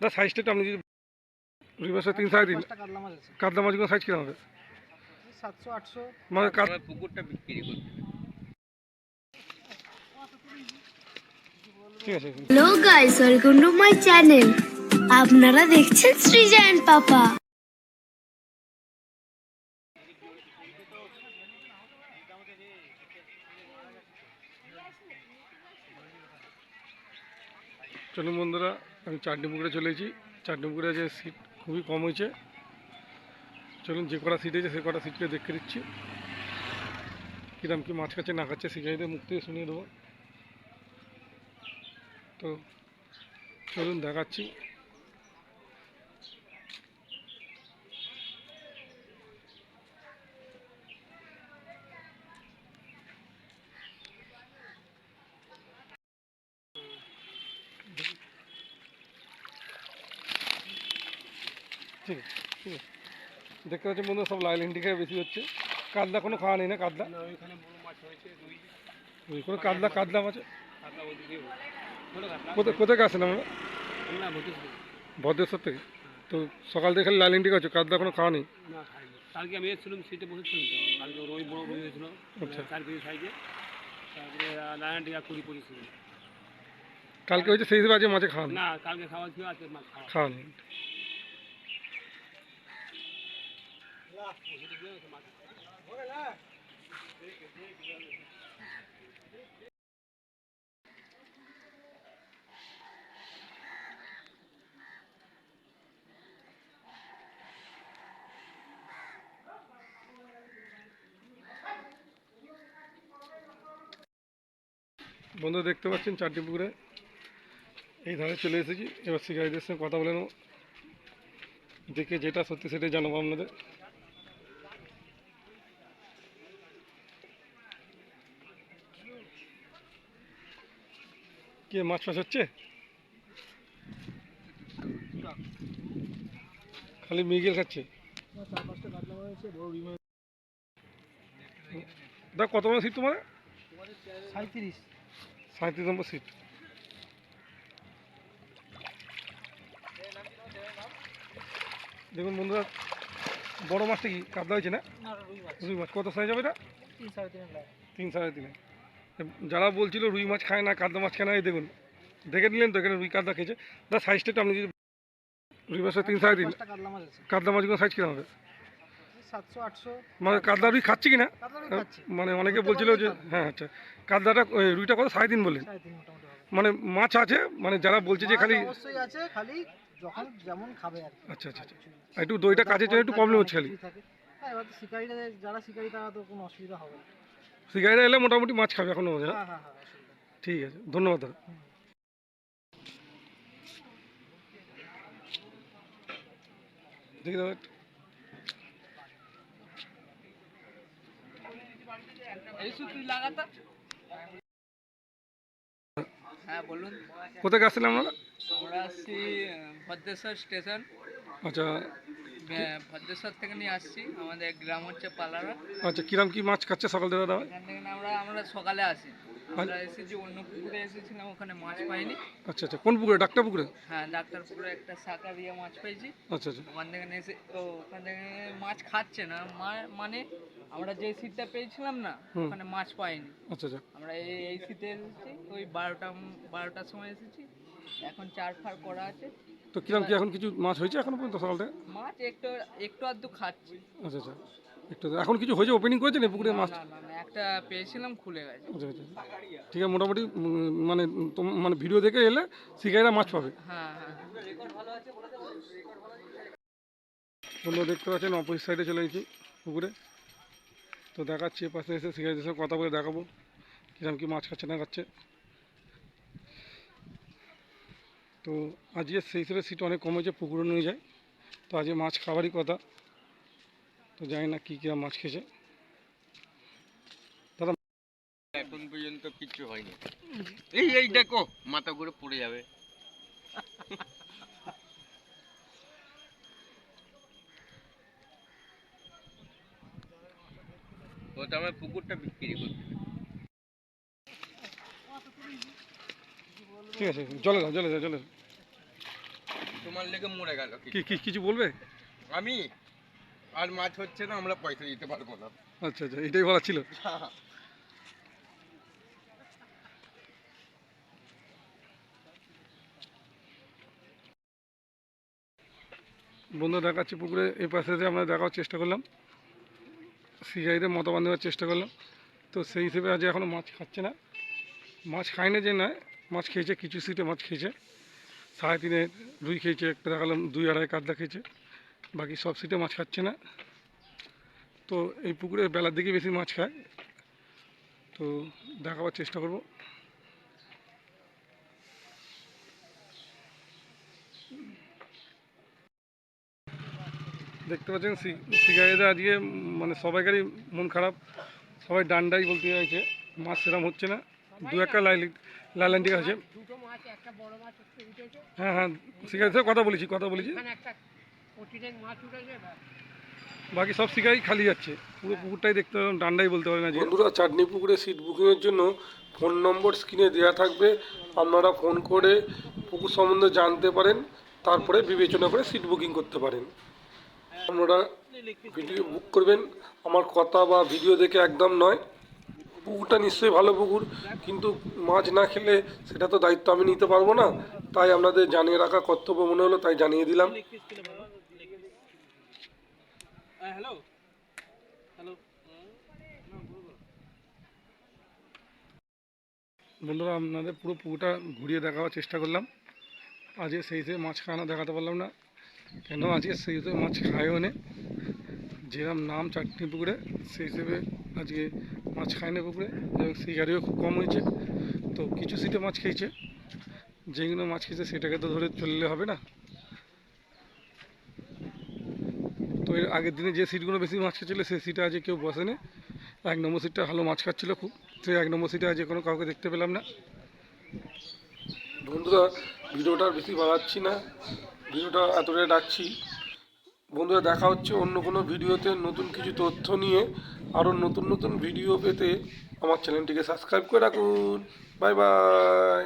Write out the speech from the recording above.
দা সাইজটা একটু আপনি যদি রুই মাছের তিন সাড়ে তিন কাতলা মাছগুলো সাইজ কীরকম হবে? সাতশো আটশো। মানে কাত আমার পুকুরটা বিক্রি করতে। Hello guys welcome to my channel আপনারা দেখছেন সৃজন পাপা। চলুন বন্ধুরা আমি চাটনি পুকুরে চলে এসেছি। চাটনি পুকুরে যে সিট খুবই কম হয়েছে। চলুন যে কটা সিট হয়েছে, সে কটা সিটকে দেখে দিচ্ছি কিরম কি মাছ কাছে না খাচ্ছে শিখাইদের মুখ থেকে শুনিয়ে দেবো। তো, চলুন দেখাচ্ছি। ঠিক আছে ঠিক আছে দেখতে পাচ্ছেন বন্ধু সব লাইল ইন্ডিকা বেশি হচ্ছে কাতলা কোনো খাওয়া নেই না কাতলা ওইখানে বড় মাছ হয়েছে রুই ওই কোনো কাতলা কাতলা মাছ কাতলা ওইদিকে ছোটো কাতলা কোথায় কোথায় আসেন আমরা না বলতেছি ভদ্রেশ্বর থেকে তো সকাল থেকে খালি লাইল ইন্ডিকা হচ্ছে কাতলা কোনো খাওয়া নেই না খাইনি কালকে আমি এসেছিলাম সিটে বসেছিলাম তো কালকে রুই বড় রুই হয়েছিল আচ্ছা। চার কেজি সাইজে তারপরে লায়ন টিকা কুড়ি পঁচিশ কেজি কালকে হয়েছে সেই হিসেবে আজকে মাছে খাওয়া নেই না কালকে খাওয়া ছিল আজকে মাছ খাওয়া খাওয়া বন্ধু, দেখতে পাচ্ছেন চারটি পুকুরে? এই ধারে চলে এসেছি। এবার শিকারীদের সঙ্গে কথা বলে নেব। দেখে যেটা সত্যি সেটাই জানাব আপনাদের। কে মাছ ফাছ হচ্ছে? খালি মিগেল খাচ্ছে। দেখ কত নম্বর সিট তোমার সাঁত্রিশ সাঁত্রিশ নম্বর সিট দেখুন বন্ধুরা বড় মাছটা কি? কাতলা হয়েছে না? না রুই মাছ। কত সাইজ হবে এটা? তিন সাড়ে তিন তিন সাড়ে তিনে যারা বলছিল রুই মাছ খায় না কাতলা মাছ খায় না এই দেখুন। দেখে নিলেন তো এখানে রুই কাতলা খেয়েছে। তার সাইজটা একটু আপনি যদি রুই মাছের তিন সাড়ে তিন। মাছ মাছগুলো সাইজ কীরকম হবে? মানে কাতলা রুই খাচ্ছে কি না কাতলা মানে অনেকে বলছিল যে হ্যাঁ আচ্ছা। ওই রুইটা কত? সাড়ে তিন বললেন। মানে মাছ আছে মানে যারা বলছে যে খালি আছে খালি যখন যেমন খাবে আচ্ছা আচ্ছা আচ্ছা। একটু দইটা কাজের জন্য একটু প্রবলেম হচ্ছে খালি। হ্যাঁ এবার যারা শিকারি তারা তো কোনো অসুবিধা হবে না। শিকারিরা এলে মোটামুটি মাছ খাবে এখনও হ্যাঁ হ্যাঁ হ্যাঁ হ্যাঁ। ঠিক আছে ধন্যবাদ দাদা। দেখি দাদা কোথায় আসছিলাম আমরা? আমরা আসছি ভদ্রেশ্বর স্টেশন। আচ্ছা ভদ্রেশ্বর থেকে নিয়ে আসছি আমাদের গ্রাম হচ্ছে পালারা। আচ্ছা কিরাম কি মাছ খাচ্ছে সকাল থেকে দাদা? এখান থেকে আমরা আমরা সকালে আসি। আমরা এসেছি অন্য পুকুরে এসেছিলাম ওখানে মাছ পাইনি। আচ্ছা আচ্ছা কোন পুকুরে ডাক্তার পুকুরে? হ্যাঁ ডাক্তার পুকুরে একটা শাখা দিয়ে মাছ পেয়েছি। আচ্ছা আচ্ছা। ওখান থেকে এসে ও ওখান থেকে মাছ খাচ্ছে না। মানে আমরা যে সিটটা পেয়েছিলাম না ওখানে মাছ পাইনি। আচ্ছা আচ্ছা। আমরা এই এই সিটে এসেছি ওই বারোটা বারোটার সময় এসেছি। এখন চার ফার করা আছে। তো কিরাম কি এখন কিছু মাছ হয়েছে এখনও পর্যন্ত সকাল থেকে? মাছ একটু একটু আধটু খাচ্ছি। আচ্ছা আচ্ছা। একটু এখন কিছু হয়েছে ওপেনিং করেছেন এই পুকুরে মাছ? না না না একটা পেয়েছিলাম খুলে গেছে। আচ্ছা আচ্ছা। ঠিক আছে মোটামুটি মানে মানে ভিডিও দেখে এলে শিকারিরা মাছ পাবে। হ্যাঁ হ্যাঁ বন্ধু দেখতে পাচ্ছেন অপোজিট সাইডে চলে গেছি পুকুরে। তো দেখাচ্ছি পাশে এসে শিকারিদের সঙ্গে কথা বলে দেখাবো কিরম কি মাছ খাচ্ছে না খাচ্ছে। তো আজকে সেই হিসেবে সিট অনেক কম হয়েছে পুকুরে নিয়ে যায়। তো আজকে মাছ খাবারই কথা। তো জানি না কী কী মাছ খেয়েছে। এখন পর্যন্ত কিচ্ছু হয়নি। এই এই দেখো মাথা ঘুরে পড়ে যাবে। ও তো আমার পুকুরটা বিক্রি করতে ঠিক আছে জলে যাও জলে যাও যাও। তোমার লেগে মরে গেল কি? কি কিছু বলবে? আমি? আর মাছ হচ্ছে না আমরা পয়সা দিতে পারব না। আচ্ছা আচ্ছা এটাই বলা ছিল। বন্ধু দেখাচ্ছি পুকুরে এই পাশে যে আমরা দেখার চেষ্টা করলাম সিগাইদের মতো বাঁধাবার চেষ্টা করলাম। তো সেই হিসেবে আজ এখনও মাছ খাচ্ছে না। মাছ খায় না যে নয় মাছ খেয়েছে, কিছু সিটে মাছ খেয়েছে। সাড়ে তিনে রুই খেয়েছে, একটা দেখালাম, দুই আড়াই কাতলা খেয়েছে। বাকি সব সিটে মাছ খাচ্ছে না। তো এই পুকুরে বেলার দিকে বেশি মাছ খায়। তো দেখাবার চেষ্টা করব। দেখতে পাচ্ছেন সিগারেদা আজকে মানে সবাইকারই মন খারাপ। সবাই ডান্ডাই বলতে চাইছে, মাছ সেরকম হচ্ছে না। দু একটা লাইলি লাইলান্টি আছে। দুটো মাছ একটা বড় মাছ একটু উঠেছে। হ্যাঁ হ্যাঁ সিগারের কথা বলেছি কথা বলেছি। বাকি সব শিকাই খালি যাচ্ছে। পুরো পুকুরটাই দেখতে পারেন ডান্ডাই বলতে পারেন আজকে বন্ধুরা চাটনি পুকুরে সিট বুকিংয়ের জন্য ফোন নম্বর স্ক্রিনে দেওয়া থাকবে। আপনারা ফোন করে পুকুর সম্বন্ধে জানতে পারেন তারপরে বিবেচনা করে সিট বুকিং করতে পারেন। আপনারা ভিডিও বুক করবেন। আমার কথা বা ভিডিও দেখে একদম নয়। পুকুরটা নিশ্চয়ই ভালো পুকুর, কিন্তু মাছ না খেলে সেটা তো দায়িত্ব আমি নিতে পারব না। তাই আপনাদের জানিয়ে রাখা কর্তব্য মনে হলো, তাই জানিয়ে দিলাম। হ্যালো? বন্ধুরা, আপনাদের পুরো পুকুরটা ঘুরিয়ে দেখাবার চেষ্টা করলাম। আজকে সেই হিসেবে মাছ খাওয়ানো দেখাতে পারলাম না। কেন আজকে সেই হিসেবে মাছ খায়ও নে? যেরকম নাম চাটনি পুকুরে, সেই হিসেবে আজকে মাছ খায় না পুকুরে, এবং শিকারিও খুব কম হয়েছে। তো কিছু সিটে মাছ খেয়েছে। যেগুলো মাছ খেয়েছে সেটাকে তো ধরে চললে হবে না। তো এর আগের দিনে যে সিটগুলো বেশি মাছ খেয়েছিল, সেই সিটে আজকে কেউ বসেনি। এক নম্বর সিটটা ভালো মাছ খাচ্ছিল খুব। সেই এক নম্বর সিটে আজ কোনো কাউকে দেখতে পেলাম না। বন্ধুরা, ভিডিওটা বেশি বাড়াচ্ছি না। ভিডিওটা এতটাই রাখছি। বন্ধুরা, দেখা হচ্ছে অন্য কোনো ভিডিওতে। নতুন কিছু তথ্য নিয়ে আরও নতুন নতুন ভিডিও পেতে আমার চ্যানেলটিকে সাবস্ক্রাইব করে রাখুন। Bye bye.